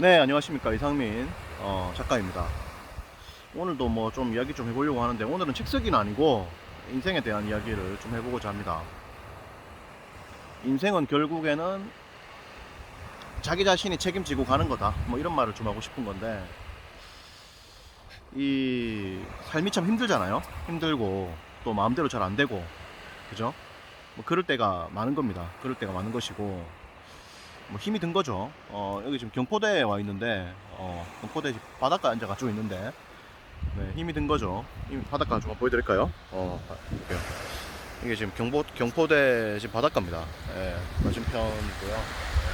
네, 안녕하십니까. 이상민 어, 작가입니다. 오늘도 뭐 좀 이야기 좀 해보려고 하는데 오늘은 책 쓰기는 아니고 인생에 대한 이야기를 좀 해보고자 합니다. 인생은 결국에는 자기 자신이 책임지고 가는 거다. 뭐 이런 말을 좀 하고 싶은 건데 이 삶이 참 힘들잖아요. 힘들고 또 마음대로 잘 안 되고 그죠? 뭐 그럴 때가 많은 겁니다. 그럴 때가 많은 것이고 뭐 힘이 든 거죠. 어, 여기 지금 경포대에 와 있는데, 어, 경포대 집 바닷가에 앉아가지고 있는데, 네, 힘이 든 거죠. 힘 바닷가 좀 보여드릴까요? 어, 볼게요. 이게 지금 경포, 경포대 집 바닷가입니다. 예, 맞은편이고요. 예.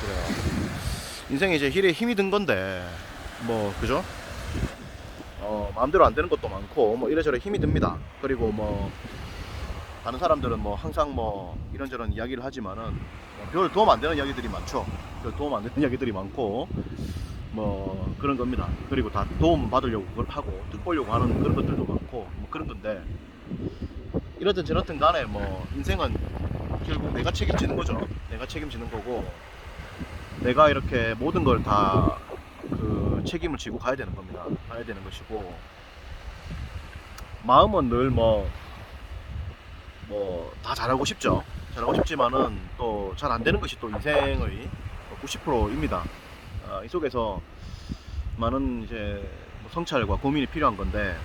그래요. 인생이 이제 힐에 힘이 든 건데, 뭐, 그죠? 어, 마음대로 안 되는 것도 많고, 뭐, 이래저래 힘이 듭니다. 그리고 뭐, 다른 사람들은 뭐 항상 뭐 이런저런 이야기를 하지만은 뭐별 도움 안 되는 이야기들이 많죠. 별 도움 안 되는 이야기들이 많고 뭐 그런 겁니다. 그리고 다 도움 받으려고 그걸 하고 듣보려고 하는 그런 것들도 많고 뭐 그런 건데 이렇든 저렇든 간에 뭐 인생은 결국 내가 책임지는 거죠. 내가 책임지는 거고 내가 이렇게 모든 걸 다 그 책임을 지고 가야 되는 겁니다. 가야 되는 것이고 마음은 늘뭐 뭐 다 잘하고 싶죠. 잘하고 싶지만은 또 잘 안 되는 것이 또 인생의 90%입니다. 아, 이 속에서 많은 이제 뭐 성찰과 고민이 필요한 건데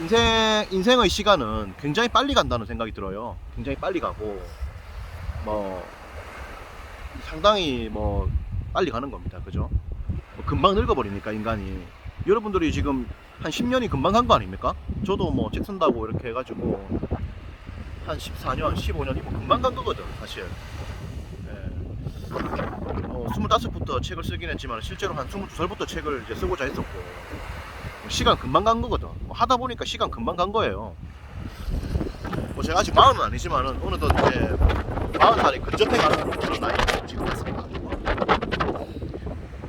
인생 인생의 시간은 굉장히 빨리 간다는 생각이 들어요. 굉장히 빨리 가고 뭐 상당히 뭐 빨리 가는 겁니다. 그죠? 뭐 금방 늙어버리니까 인간이 여러분들이 지금 한 10년이 금방 간 거 아닙니까? 저도 뭐 책 쓴다고 이렇게 해가지고 한 14년, 15년이 뭐 금방 간 거거든, 사실. 예. 어, 25부터 책을 쓰긴 했지만 실제로 한 22살부터 책을 이제 쓰고자 했었고 뭐 시간 금방 간 거거든. 뭐 하다 보니까 시간 금방 간 거예요. 뭐 제가 아직 마흔은 아니지만은 어느덧 이제 마흔 살이 근접해 가는 그런 나이 지금 됐습니다.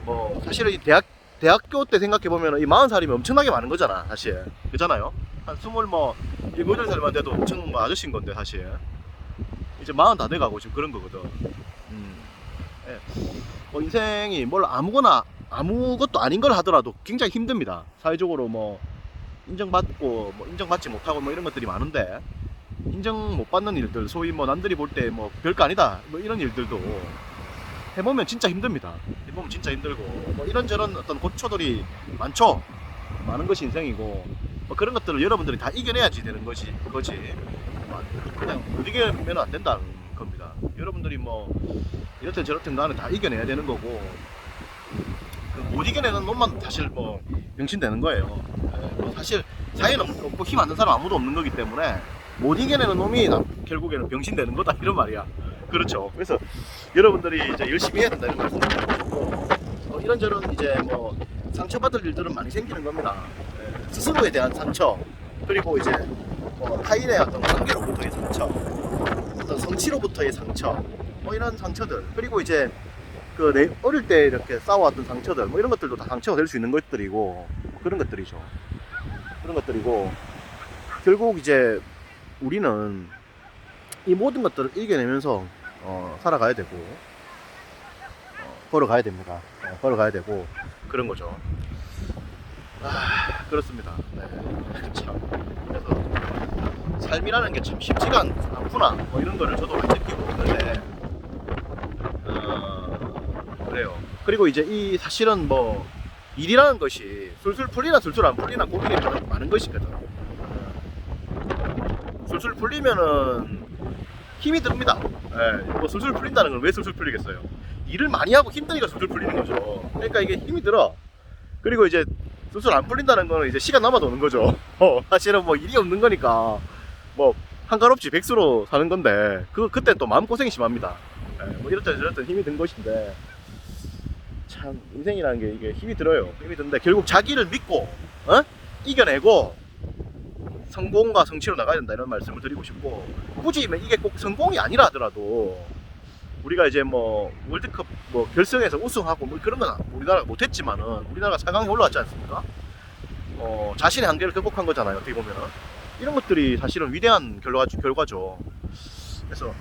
뭐 사실은 이 대학 대학교 때 생각해 보면 이 마흔 살이면 엄청나게 많은 거잖아, 사실. 그잖아요. 한 스물 뭐 일곱 여덟 살만 돼도 엄청 뭐 아저씨인 건데 사실 이제 마흔 다 돼가고 지금 그런 거거든. 음. 예. 뭐 인생이 뭘 아무거나 아무것도 아닌 걸 하더라도 굉장히 힘듭니다. 사회적으로 뭐 인정받고 뭐 인정받지 못하고 뭐 이런 것들이 많은데 인정 못 받는 일들 소위 뭐 남들이 볼 때 뭐 별거 아니다 뭐 이런 일들도 해보면 진짜 힘듭니다. 해보면 진짜 힘들고 뭐 이런저런 어떤 고초들이 많죠. 많은 것이 인생이고 뭐 그런 것들을 여러분들이 다 이겨내야지 되는 것이 거지. 뭐 그냥 못 이겨내면 안 된다는 겁니다. 여러분들이 뭐 이렇든 저렇든 간에 다 이겨내야 되는 거고 그못 이겨내는 놈만 사실 뭐 병신되는 거예요. 예, 뭐 사실 사회는 없고 힘 안 든 사람 아무도 없는 거기 때문에 못 이겨내는 놈이 나- 결국에는 병신되는 거다 이런 말이야. 그렇죠. 그래서 여러분들이 이제 열심히 해야 된다 이런 말씀 드리고 어, 이런저런 이제 뭐 상처받을 일들은 많이 생기는 겁니다. 예, 스스로에 대한 상처 그리고 이제 뭐 타인의 어떤 관계로부터의 상처 어떤 성취로부터의 상처 뭐 이런 상처들 그리고 이제 그 내 어릴 때 이렇게 싸워왔던 상처들 뭐 이런 것들도 다 상처가 될 수 있는 것들이고 뭐 그런 것들이죠. 그런 것들이고 결국 이제 우리는 이 모든 것들을 이겨내면서 어, 살아가야 되고 어, 걸어가야 됩니다. 어, 걸어가야 되고 그런 거죠. 아 그렇습니다. 네. 참 그래서 삶이라는 게 참 쉽지가 않, 않구나 뭐 이런 거를 저도 많이 느끼고 있는데 어, 그래요. 그리고 이제 이 사실은 뭐 일이라는 것이 술술 풀리나 술술 안 풀리나 고민이 많은 것이거든. 술술 풀리면은 힘이 듭니다. 예, 뭐 술술 풀린다는 건 왜 술술 풀리겠어요? 일을 많이 하고 힘드니까 술술 풀리는 거죠. 그러니까 이게 힘이 들어. 그리고 이제 술술 안 풀린다는 거는 이제 시간 남아도 오는 거죠. 어, 사실은 뭐 일이 없는 거니까 뭐 한가롭지 백수로 사는 건데 그 그때 또 마음 고생이 심합니다. 예, 뭐 이렇든 저렇든 힘이 든 것인데 참 인생이라는 게 이게 힘이 들어요. 힘이 드는데 결국 자기를 믿고 어? 이겨내고 성공과 성취로 나가야 된다 이런 말씀을 드리고 싶고 굳이 뭐 이게 꼭 성공이 아니라 하더라도 우리가 이제 뭐 월드컵 뭐 결승에서 우승하고 뭐 그런 건 우리나라가 못했지만은 우리나라가 4강에 올라왔지 않습니까? 어 자신의 한계를 극복한 거잖아요 어떻게 보면은 이런 것들이 사실은 위대한 결과 결과죠. 그래서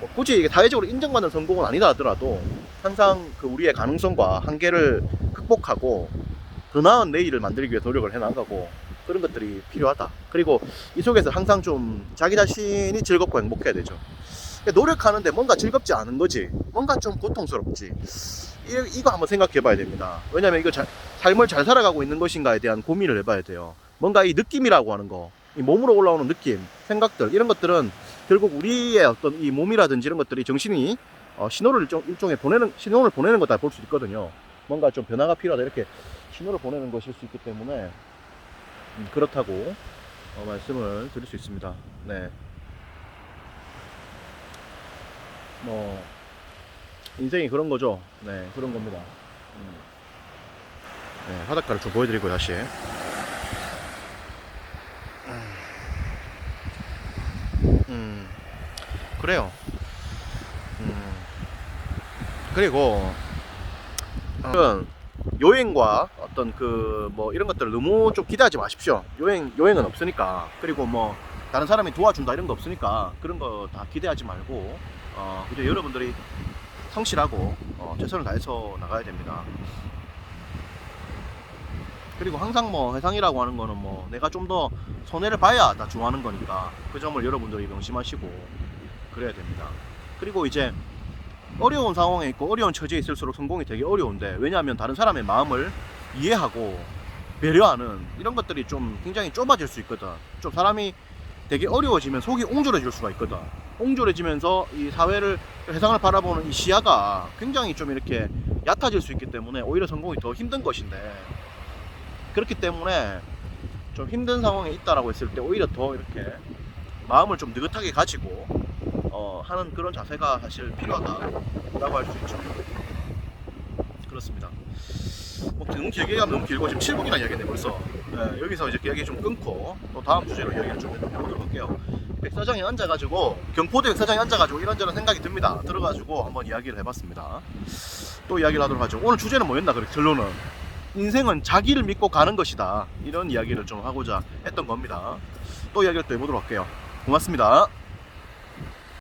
뭐 굳이 이게 사회적으로 인정받는 성공은 아니다 하더라도 항상 그 우리의 가능성과 한계를 극복하고 더 나은 내일을 만들기 위해 노력을 해나가고 그런 것들이 필요하다. 그리고 이 속에서 항상 좀 자기 자신이 즐겁고 행복해야 되죠. 그러니까 노력하는데 뭔가 즐겁지 않은 거지. 뭔가 좀 고통스럽지. 이, 이거 한번 생각해 봐야 됩니다. 왜냐면 이거 잘, 삶을 잘 살아가고 있는 것인가에 대한 고민을 해봐야 돼요. 뭔가 이 느낌이라고 하는 거, 이 몸으로 올라오는 느낌, 생각들, 이런 것들은 결국 우리의 어떤 이 몸이라든지 이런 것들이 정신이 어, 신호를 일종, 일종의 보내는, 신호를 보내는 거다 볼 수 있거든요. 뭔가 좀 변화가 필요하다 이렇게 신호를 보내는 것일 수 있기 때문에 음, 그렇다고 어, 말씀을 드릴 수 있습니다. 네. 뭐 인생이 그런 거죠. 네, 그런 겁니다. 음. 네, 바닷가를 좀 보여드리고 다시. 음, 그래요. 음, 그리고 어, 여행과 어떤 그 뭐 이런 것들을 너무 좀 기대하지 마십시오. 여행 여행은 없으니까. 그리고 뭐 다른 사람이 도와준다 이런 거 없으니까 그런 거 다 기대하지 말고 어, 그저 여러분들이 성실하고 어, 최선을 다해서 나가야 됩니다. 그리고 항상 뭐 회상이라고 하는 거는 뭐 내가 좀 더 손해를 봐야 다 좋아하는 거니까 그 점을 여러분들이 명심하시고 그래야 됩니다. 그리고 이제 어려운 상황에 있고 어려운 처지에 있을수록 성공이 되게 어려운데 왜냐하면 다른 사람의 마음을 이해하고 배려하는 이런 것들이 좀 굉장히 좁아질 수 있거든. 좀 사람이 되게 어려워지면 속이 옹졸해질 수가 있거든. 옹졸해지면서 이 사회를 세상을 바라보는 이 시야가 굉장히 좀 이렇게 얕아질 수 있기 때문에 오히려 성공이 더 힘든 것인데 그렇기 때문에 좀 힘든 상황에 있다라고 했을 때 오히려 더 이렇게 마음을 좀 느긋하게 가지고 어, 하는 그런 자세가 사실 필요하다라고 할 수 있죠. 그렇습니다. 뭐 너무 길게 가면 너무 길고 지금 7분이나 이야기했네 벌써. 네, 여기서 이제 이야기 좀 끊고 또 다음 주제로 이야기를 좀 해보도록 할게요. 백사장에 앉아가지고 경포대 백사장에 앉아가지고 이런저런 생각이 듭니다. 들어가지고 한번 이야기를 해봤습니다. 또 이야기를 하도록 하죠. 오늘 주제는 뭐였나 그래 결론은 인생은 자기를 믿고 가는 것이다. 이런 이야기를 좀 하고자 했던 겁니다. 또 이야기를 또 해보도록 할게요. 고맙습니다.